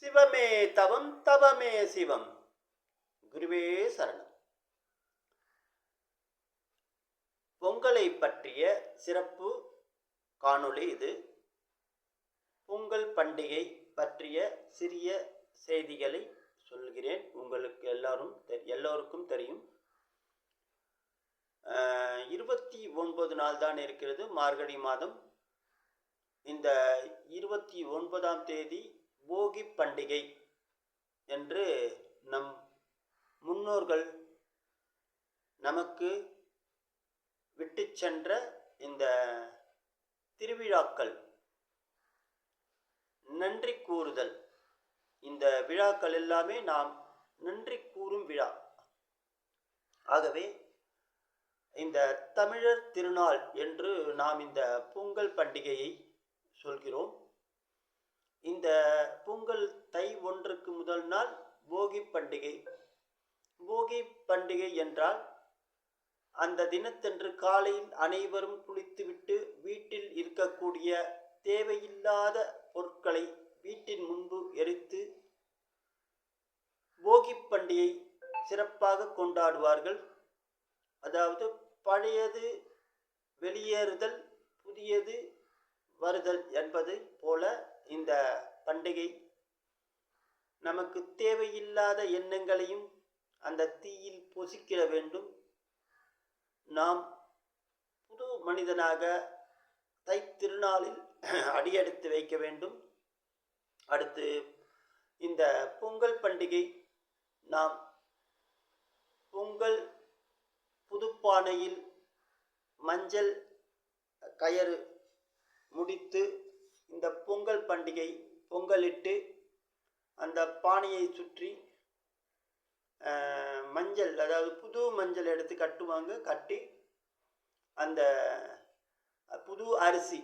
சிவமே தவம் தவமே சிவம். குருவே சரணம். பொங்கலை பற்றிய சிறப்பு காணொளி இது. பொங்கல் பண்டிகை பற்றிய சிறிய செய்திகளை சொல்கிறேன். உங்களுக்கு எல்லாரும் தெ- எல்லோருக்கும் தெரியும். இருபத்தி ஒன்பது நாள் தான் இருக்கிறது மார்கழி மாதம். இந்த இருபத்தி ஒன்பதாம் தேதி போகி பண்டிகை என்று நம் முன்னோர்கள் நமக்கு விட்டு சென்ற இந்த திருவிழாக்கள். நன்றி கூறுதல். இந்த விழாக்கள் எல்லாமே நாம் நன்றி கூறும் விழா. ஆகவே இந்த தமிழர் திருநாள் என்று நாம் இந்த பொங்கல் பண்டிகையை சொல்கிறோம். இந்த பொங்கல் தை ஒன்றுக்கு முதல் நாள் போகி பண்டிகை. போகி பண்டிகை என்றால் அந்த தினத்தன்று காலையில் அனைவரும் குளித்துவிட்டு வீட்டில் இருக்கக்கூடிய தேவையில்லாத பொருட்களை வீட்டின் முன்பு எரித்து போகி பண்டிகை சிறப்பாக கொண்டாடுவார்கள். அதாவது பழையது வெளியேறுதல் புதியது வருதல் என்பது போல இந்த பண்டிகை நமக்கு தேவையில்லாத எண்ணங்களையும் அந்த தீயில் பொசிக்கிட வேண்டும். நாம் புது மனிதனாக தை திருநாளில் அடியெடுத்து வைக்க வேண்டும். அடுத்து இந்த பொங்கல் பண்டிகை நாம் பொங்கல் புதுப்பானையில் மஞ்சள் கயறு முடித்து இந்த பொங்கல் பண்டிகை பொங்கலிட்டு அந்த பானையை சுற்றி மஞ்சள் அதாவது புது மஞ்சள் எடுத்து கட்டுவாங்க. கட்டி அந்த புது அரிசி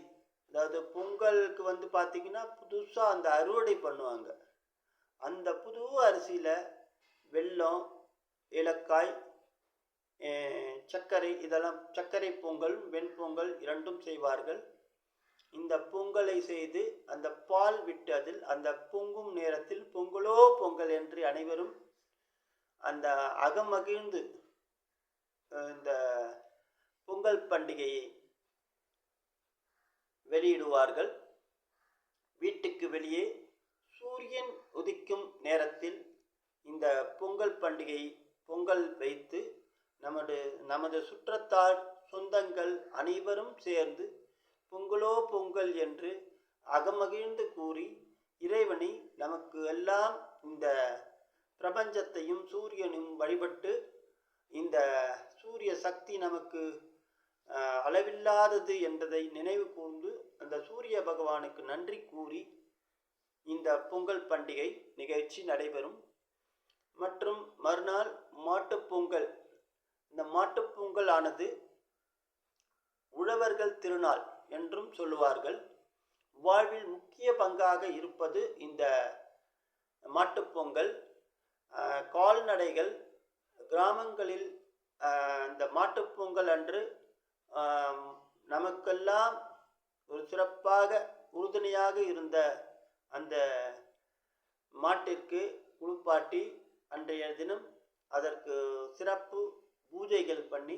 அதாவது பொங்கலுக்கு வந்து பார்த்திங்கன்னா புதுசாக அந்த அறுவடை பண்ணுவாங்க. அந்த புது அரிசியில் வெல்லம் ஏலக்காய் சர்க்கரை இதெல்லாம் சர்க்கரை பொங்கல் வெண்பொங்கல் இரண்டும் செய்வார்கள். இந்த பொங்கலை செய்து அந்த பால் விட்டு அதில் அந்த பொங்கும் நேரத்தில் பொங்கலோ பொங்கல் என்று அனைவரும் அந்த அகமகிழ்ந்து இந்த பொங்கல் பண்டிகையை வெளியிடுவார்கள். வீட்டுக்கு வெளியே சூரியன் உதிக்கும் நேரத்தில் இந்த பொங்கல் பண்டிகை பொங்கல் வைத்து நமது நமது சுற்றத்தார் சொந்தங்கள் அனைவரும் சேர்ந்து பொங்கலோ பொங்கல் என்று அகமகிழ்ந்து கூறி இறைவனை நமக்கு எல்லாம் இந்த பிரபஞ்சத்தையும் சூரியனும் வழிபட்டு இந்த சூரிய சக்தி நமக்கு அளவில்லாதது என்பதை நினைவு கூர்ந்து அந்த சூரிய பகவானுக்கு நன்றி கூறி இந்த பொங்கல் பண்டிகை நிகழ்ச்சி நடைபெறும். மற்றும் மறுநாள் மாட்டுப்பொங்கல் இந்த மாட்டுப்பொங்கல் ஆனது உழவர்கள் திருநாள். என்றும் சொல்லுவார்கள். வாழ்வில் முக்கிய பங்காக இருப்பது இந்த மாட்டுப்பொங்கல் கால்நடைகள் கிராமங்களில் அந்த இந்த அன்று நமக்கெல்லாம் ஒரு சிறப்பாக உறுதுணையாக இருந்த அந்த மாட்டிற்கு குளிப்பாட்டி அன்றைய தினம் அதற்கு சிறப்பு பூஜைகள் பண்ணி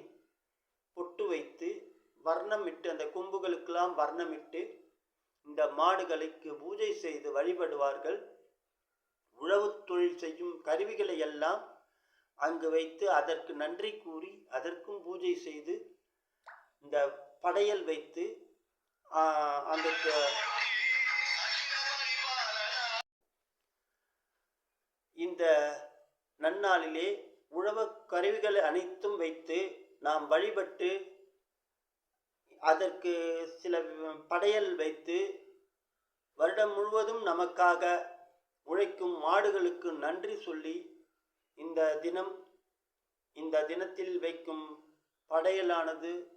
பொட்டு வைத்து வர்ணமிட்டு அந்த கொம்புகளுக்கெல்லாம் வர்ணமிட்டு இந்த மாடுகளுக்கு பூஜை செய்து வழிபடுவார்கள். உழவு தொழில் செய்யும் கருவிகளை எல்லாம் அங்கு வைத்து அதற்கு நன்றி கூறி அதற்கும் பூஜை செய்து இந்த படையல் வைத்து அந்த இந்த நன்னாளிலே உழவு கருவிகள் அனைத்தும் வைத்து நாம் வழிபட்டு அதற்கு சில படையல் வைத்து வருடம் முழுவதும் நமக்காக உழைக்கும் மாடுகளுக்கு நன்றி சொல்லி இந்த தினம் இந்த தினத்தில் வைக்கும் படையலானது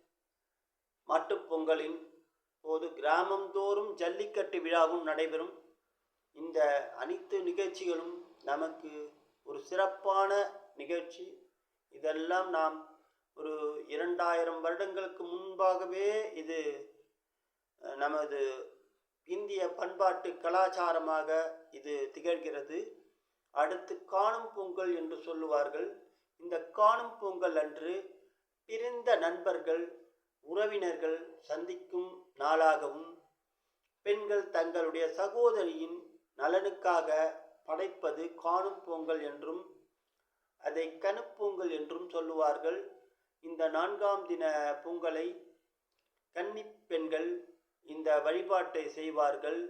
மாட்டுப்பொங்கலின் போது கிராமந்தோறும் ஜல்லிக்கட்டு விழாவும் நடைபெறும். இந்த அனைத்து நிகழ்ச்சிகளும் நமக்கு ஒரு சிறப்பான நிகழ்ச்சி. இதெல்லாம் நாம் ஒரு இரண்டாயிரம் வருடங்களுக்கு முன்பாகவே இது நமது இந்திய பண்பாட்டு கலாச்சாரமாக இது திகழ்கிறது. அடுத்து காணும் பொங்கல் என்று சொல்லுவார்கள். இந்த காணும் பொங்கல் அன்று பிரிந்த நண்பர்கள் உறவினர்கள் சந்திக்கும் நாளாகவும் பெண்கள் தங்களுடைய சகோதரியின் நலனுக்காக படைப்பது காணும் பொங்கல் என்றும் அதை கணுப்பொங்கல் என்றும் சொல்லுவார்கள். இந்த நான்காம் தின பொங்கலை கன்னிப்பெண்கள் இந்த வழிபாட்டை செய்வார்கள்.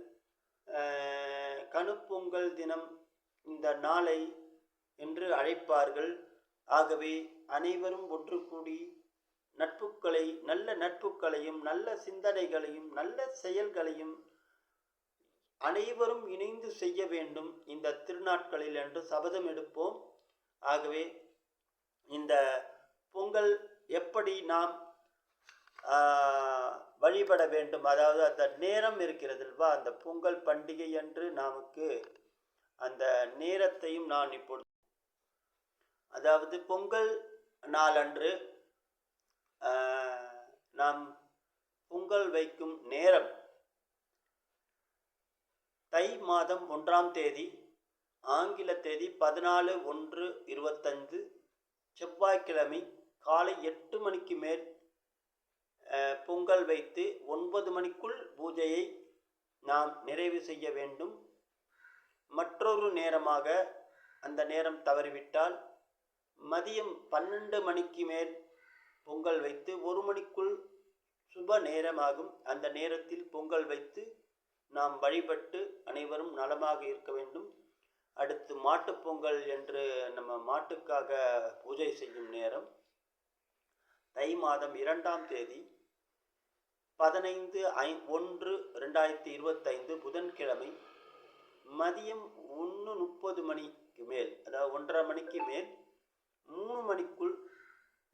கணுப்பொங்கல் தினம் இந்த நாளை என்று அழைப்பார்கள். ஆகவே அனைவரும் ஒன்று கூடி நட்புகளை நல்ல நட்புகளையும் நல்ல சிந்தனைகளையும் நல்ல செயல்களையும் அனைவரும் இணைந்து செய்ய வேண்டும். இந்த திருநாட்களில் என்று சபதம் எடுப்போம். ஆகவே இந்த பொங்கல் எப்படி நாம் வழிபட வேண்டும்? அதாவது அந்த நேரம் இருக்கிறது அல்வா அந்த பொங்கல் பண்டிகை அன்று நமக்கு அந்த நேரத்தையும் நான் இப்பொழுது அதாவது பொங்கல் நாளன்று நாம் பொங்கல் வைக்கும் நேரம் தை மாதம் ஒன்றாம் தேதி ஆங்கில தேதி பதினாலு ஒன்று இருபத்தஞ்சு செவ்வாய்க்கிழமை காலை எட்டு மணிக்கு மேல் பொங்கல் வைத்து ஒன்பது மணிக்குள் பூஜையை நாம் நிறைவு செய்ய வேண்டும். மற்றொரு நேரமாக அந்த நேரம் தவறிவிட்டால் மதியம் பன்னெண்டு மணிக்கு மேல் பொங்கல் வைத்து ஒரு மணிக்குள் சுப நேரமாகும். அந்த நேரத்தில் பொங்கல் வைத்து நாம் வழிபட்டு அனைவரும் நலமாக இருக்க வேண்டும். அடுத்து மாட்டுப் பொங்கல் என்று நம்ம மாட்டுக்காக பூஜை செய்யும் நேரம். தை மாதம் இரண்டாம் தேதி பதினைந்து ஐ ஒன்று ரெண்டாயிரத்தி இருபத்தைந்து புதன்கிழமை மதியம் ஒன்று முப்பது மணிக்கு மேல் அதாவது ஒன்றரை மணிக்கு மேல் மூணு மணிக்குள்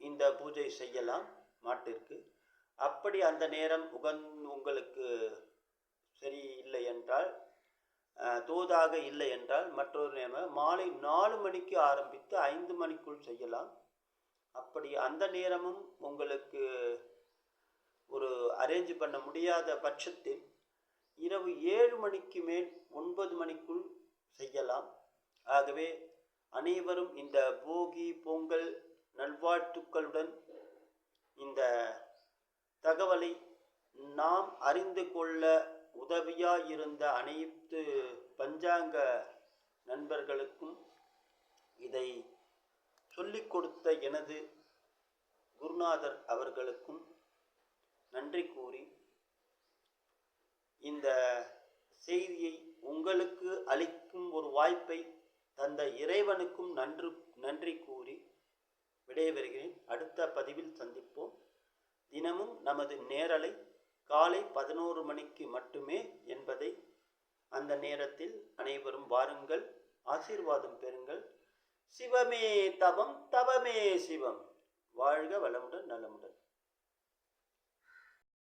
இந்த பூஜை செய்யலாம் மாட்டிற்கு. அப்படி அந்த நேரம் உகந் உங்களுக்கு சரி இல்லை என்றால் தூதாக தோதாக இல்லை என்றால் மற்றொரு நேரம் மாலை நாலு மணிக்கு ஆரம்பித்து ஐந்து மணிக்குள் செய்யலாம். அப்படி அந்த நேரமும் உங்களுக்கு ஒரு அரேஞ்ச் பண்ண முடியாத பட்சத்தில் இரவு ஏழு மணிக்கு மேல் ஒன்பது மணிக்குள் செய்யலாம். ஆகவே அனைவரும் இந்த போகி பொங்கல் நல்வாழ்த்துக்களுடன் இந்த தகவலை நாம் அறிந்து கொள்ள உதவியாக இருந்த அனைத்து பஞ்சாங்க நண்பர்களுக்கும் இதை சொல்லிக் கொடுத்த எனது குருநாதர் அவர்களுக்கும் நன்றி கூறி இந்த செய்தியை உங்களுக்கு அளிக்கும் ஒரு வாய்ப்பை தந்த இறைவனுக்கும் நன்று நன்றி கூறி விடைபெறுகிறேன். அடுத்த பதிவில் சந்திப்போம். தினமும் நமது நேரலை காலை பதினோரு மணிக்கு மட்டுமே என்பதை அந்த நேரத்தில் அனைவரும் வாருங்கள். ஆசீர்வாதம் பெறுங்கள். சிவமே தவம் தவமே சிவம். வாழ்க வளமுடன் நலமுடன்.